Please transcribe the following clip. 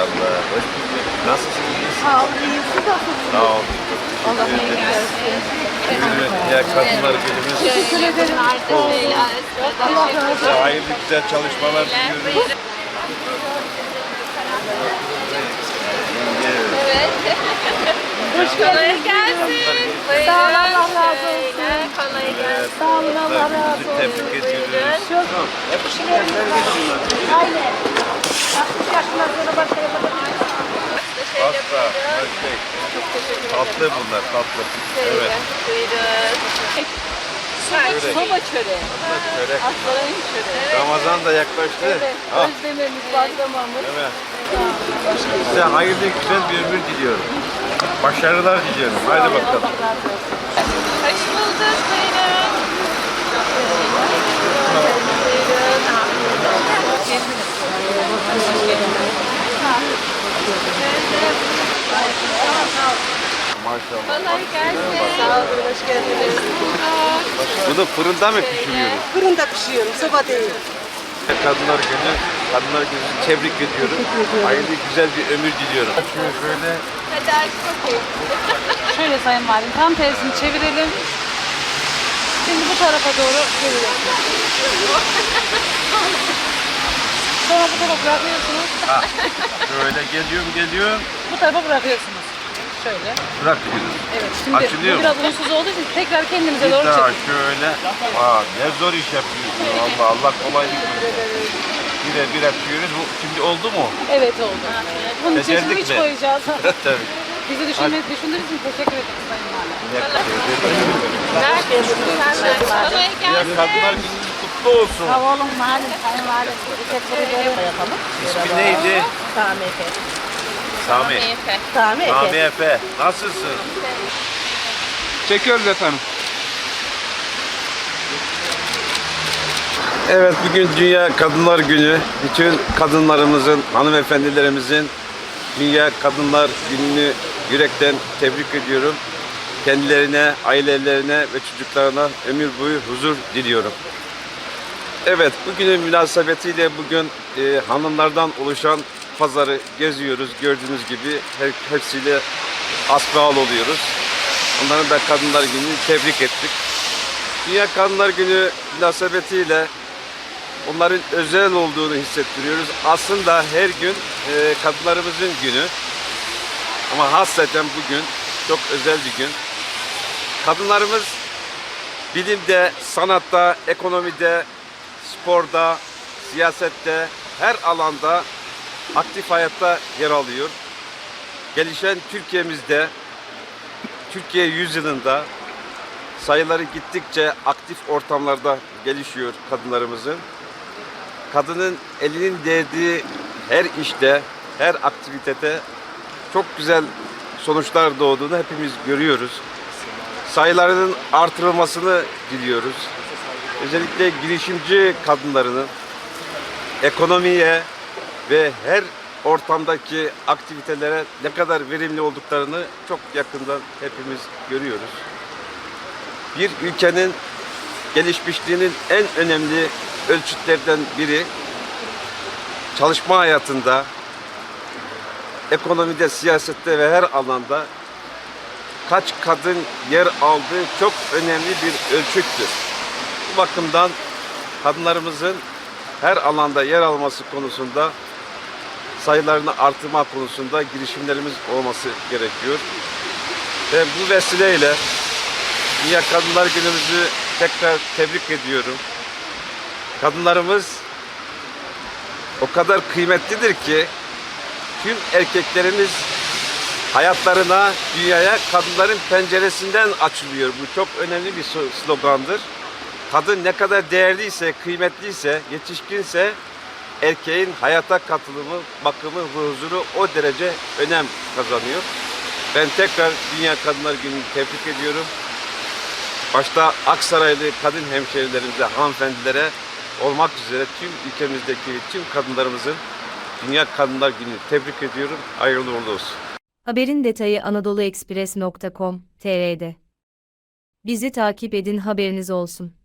Hoş bulduk. Nasılsınız? Sağ olun, iyiyim. Siz nasılsınız? Sağ olun. Allah versin. Bugün ya kadınlar günümüz. Teşekkür ederim. Allah razı olsun. Hayırlı güzel çalışmalar diliyoruz. Hoş geldiniz. gelsin. Sağ olun, Allah razı olsun. Kolay gelsin. Sağ olun, Allah razı olsun. tebrik ediyoruz. Çok Aynen. 60 yaşından sonra başka yapabiliriz. Pasta, şey. Tatlı bunlar, tatlı. Evet. Buyurun. Çörek. Soba çöreği. Çörek. Aslanın çöreği. Ramazan da yaklaştı. Evet. Ah, Özlememiz, başlamamız. evet. Size hayırlı güzel bir ömür diliyorum. Başarılar diliyorum. Haydi bakalım. Hoş bulduk. Buyurun. Maşallah. Kolay gelsin. Sağ olun, hoş geldiniz. Bunu fırında mı pişiriyoruz? Fırında pişiyorum, soba değil. Kadınlar Günü, Kadınlar Günü'nü tebrik ediyorum. Hayırlı güzel bir ömür diliyorum. Şöyle şöyle Hadi. Şöyle Sayın Valim, tam tersini çevirelim. Şimdi bu tarafa doğru geliyor. Sonra bu tarafa bırakıyorsunuz. şöyle geliyorum geliyorum. Bu tarafa bırakıyorsunuz. Şöyle. Bırakıyoruz. Evet. Şimdi Açılıyor bu mu? biraz unsuz olduğu için tekrar kendimize Bir doğru daha çekin. şöyle. Aa, ne zor iş yapıyorsun. Allah Allah kolaylık versin. Bire bir atıyoruz. Bu şimdi oldu mu? Evet oldu. Bunun için Becerdik hiç mi? koyacağız. Tabii. Bizi düşünmek, düşündüğünüz için teşekkür ederiz Sayın Valim. Kolay Ya gelsin. Kadınlar Günü kutlu olsun. Sağ olun, malum, sayın valim. Teşekkür ederim. Yapalım. İsmi neydi? Sami Efe. Sami. Sami Efe. Sami Efe. Nasılsın? Çekiyoruz efendim. Evet bugün Dünya Kadınlar Günü. Bütün kadınlarımızın, hanımefendilerimizin Dünya Kadınlar Günü'nü yürekten tebrik ediyorum. Kendilerine, ailelerine ve çocuklarına ömür boyu huzur diliyorum. Evet, bugünün münasebetiyle bugün e, hanımlardan oluşan pazarı geziyoruz. Gördüğünüz gibi her, hepsiyle asbağal oluyoruz. Onların da Kadınlar Günü'nü tebrik ettik. Dünya Kadınlar Günü münasebetiyle onların özel olduğunu hissettiriyoruz. Aslında her gün e, kadınlarımızın günü. Ama hasreten bugün çok özel bir gün. Kadınlarımız bilimde, sanatta, ekonomide, sporda, siyasette, her alanda aktif hayatta yer alıyor. Gelişen Türkiye'mizde, Türkiye yüzyılında sayıları gittikçe aktif ortamlarda gelişiyor kadınlarımızın. Kadının elinin değdiği her işte, her aktivitede çok güzel sonuçlar doğduğunu hepimiz görüyoruz. Sayılarının artırılmasını diliyoruz. Özellikle girişimci kadınlarının ekonomiye ve her ortamdaki aktivitelere ne kadar verimli olduklarını çok yakından hepimiz görüyoruz bir ülkenin gelişmişliğinin en önemli ölçütlerden biri çalışma hayatında, ekonomide, siyasette ve her alanda kaç kadın yer aldığı çok önemli bir ölçüttür. Bu bakımdan kadınlarımızın her alanda yer alması konusunda sayılarını artırma konusunda girişimlerimiz olması gerekiyor. Ve bu vesileyle Dünya Kadınlar Günümüzü tekrar tebrik ediyorum. Kadınlarımız o kadar kıymetlidir ki tüm erkeklerimiz hayatlarına, dünyaya kadınların penceresinden açılıyor. Bu çok önemli bir slogandır. Kadın ne kadar değerliyse, kıymetliyse, yetişkinse erkeğin hayata katılımı, bakımı ve huzuru o derece önem kazanıyor. Ben tekrar Dünya Kadınlar Günü'nü tebrik ediyorum başta Aksaraylı kadın hemşehrilerimize, hanımefendilere olmak üzere tüm ülkemizdeki tüm kadınlarımızın Dünya Kadınlar Günü'nü tebrik ediyorum. Hayırlı uğurlu olsun. Haberin detayı anadoluekspres.com.tr'de. Bizi takip edin haberiniz olsun.